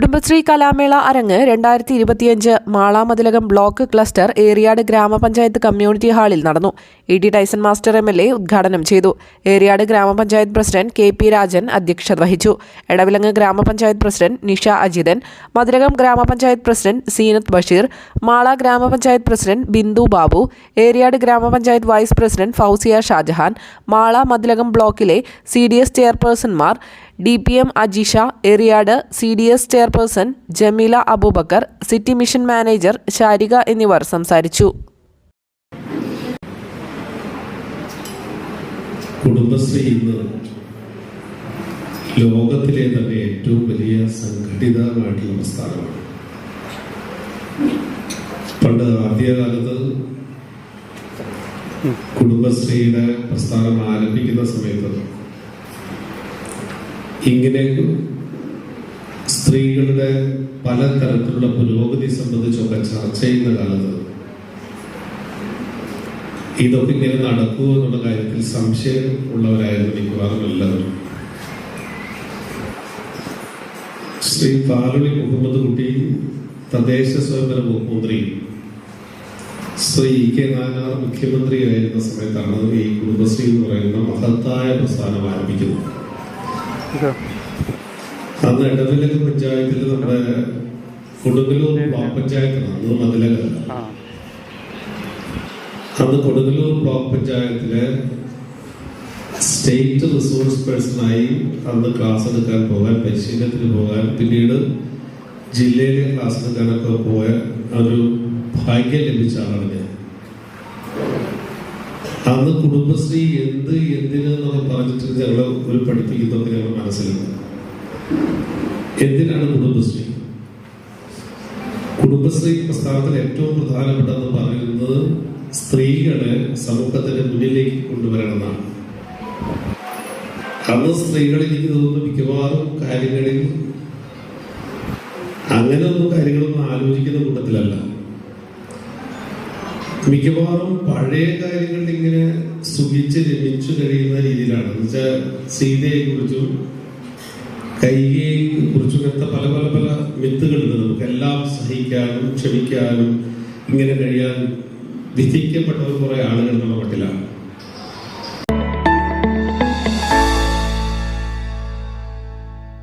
കുടുംബശ്രീ കലാമേള അരങ്ങ് രണ്ടായിരത്തി ഇരുപത്തിയഞ്ച് മാളാമതിലകം ബ്ലോക്ക് ക്ലസ്റ്റർ ഏറിയാട് ഗ്രാമപഞ്ചായത്ത് കമ്മ്യൂണിറ്റി ഹാളിൽ നടന്നു. E T Tyson master M L A ഉദ്ഘാടനം ചെയ്തു. ഏറിയാട് ഗ്രാമപഞ്ചായത്ത് പ്രസിഡന്റ് കെ പി രാജൻ അധ്യക്ഷത വഹിച്ചു. എടവിലങ്ങ് ഗ്രാമപഞ്ചായത്ത് പ്രസിഡന്റ് നിഷ അജിതൻ മതിലകം ഗ്രാമപഞ്ചായത്ത് പ്രസിഡന്റ് സീനത്ത് ബഷീർ മാള ഗ്രാമപഞ്ചായത്ത് പ്രസിഡന്റ് ബിന്ദു ബാബു ഏറിയാട് ഗ്രാമപഞ്ചായത്ത് വൈസ് പ്രസിഡന്റ് ഫൗസിയ ഷാജഹാൻ മാള മതിലകം ബ്ലോക്കിലെ C D S ചെയർപേഴ്സൺമാർ D P M Ajisha Eriyad C D S chairperson Jameela Aboobacker city mission manager Sarika എന്നിവർ സംസാരിച്ചു. കുടുംബശ്രീ ഇന്ന് ലോകത്തിലെ തന്നെ ഏറ്റവും വലിയ സംഘടിതമായിട്ടുള്ള പ്രസ്ഥാനമാണ്. പണ്ട് ആദ്യകാലത്ത് കുടുംബശ്രീയുടെ പ്രസ്ഥാനം ആരംഭിക്കുന്ന സമയത്ത് ഇങ്ങനെ സ്ത്രീകളുടെ പലതരത്തിലുള്ള പുരോഗതി സംബന്ധിച്ചൊക്കെ ചർച്ച ചെയ്യുന്ന കാലത്ത് ഇതൊക്കെ ഇങ്ങനെ നടക്കുമോ എന്നുള്ള കാര്യത്തിൽ സംശയം ഉള്ളവരായിരുന്നു മിക്കവാറും എല്ലാവരും. ശ്രീ താലുളി മുഹമ്മദ് കുട്ടി തദ്ദേശ സ്വയംഭര മുഖ്യമന്ത്രി ശ്രീ ഇ കെ നാനാർ മുഖ്യമന്ത്രിയായിരുന്ന സമയത്താണ് ഈ കുടുംബശ്രീ എന്ന് പറയുന്ന മഹത്തായ പ്രസ്ഥാനം ആരംഭിക്കുന്നത്. അന്ന് ഇടവിലക പഞ്ചായത്തിൽ നമ്മുടെ കൊടുങ്ങല്ലൂർ ബ്ലോക്ക് പഞ്ചായത്താണ് അന്ന് മതിലകല്ല അന്ന് കൊടുങ്ങല്ലൂർ ബ്ലോക്ക് പഞ്ചായത്തിലെ സ്റ്റേറ്റ് റിസോഴ്സ് പേഴ്സണായി അന്ന് ക്ലാസ് എടുക്കാൻ പോകാൻ പരിശീലനത്തിന് പോകാൻ പിന്നീട് ജില്ലയിലെ ക്ലാസ് എടുക്കാനൊക്കെ പോയ ഒരു ഭാഗ്യം ലഭിച്ച ആളാണ് ഞാൻ. അന്ന് കുടുംബശ്രീ എന്ത് എന്തിന് എന്നൊക്കെ പറഞ്ഞിട്ട് ഞങ്ങൾ ഒരു പഠിപ്പിക്കുന്നതൊക്കെ ഞങ്ങൾ മനസ്സിലുണ്ട്. എന്തിനാണ് കുടുംബശ്രീ? കുടുംബശ്രീ പ്രസ്ഥാനത്തിൽ ഏറ്റവും പ്രധാനപ്പെട്ടതെന്ന് പറയുന്നത് സ്ത്രീകളെ സമൂഹത്തിന്റെ മുന്നിലേക്ക് കൊണ്ടുവരണമെന്നാണ്. അന്ന് സ്ത്രീകൾ എനിക്ക് മിക്കവാറും കാര്യങ്ങളിൽ അങ്ങനെയൊന്നും കാര്യങ്ങളൊന്നും ആലോചിക്കുന്ന കൂട്ടത്തിലല്ല. മിക്കവാറും പഴയ കാര്യങ്ങൾ ഇങ്ങനെ സുഖിച്ച് രമിച്ചു കഴിയുന്ന രീതിയിലാണ്. എന്നുവെച്ചാൽ സീതയെ കുറിച്ചും കൈകയെ കുറിച്ചും അങ്ങനത്തെ പല പല പല മിത്തുകളുണ്ട്. നമുക്ക് എല്ലാം സഹിക്കാനും ക്ഷമിക്കാനും ഇങ്ങനെ കഴിയാനും വിധിക്കപ്പെട്ടവർ കുറെ ആളുകൾ നമ്മുടെ മട്ടിലാണ്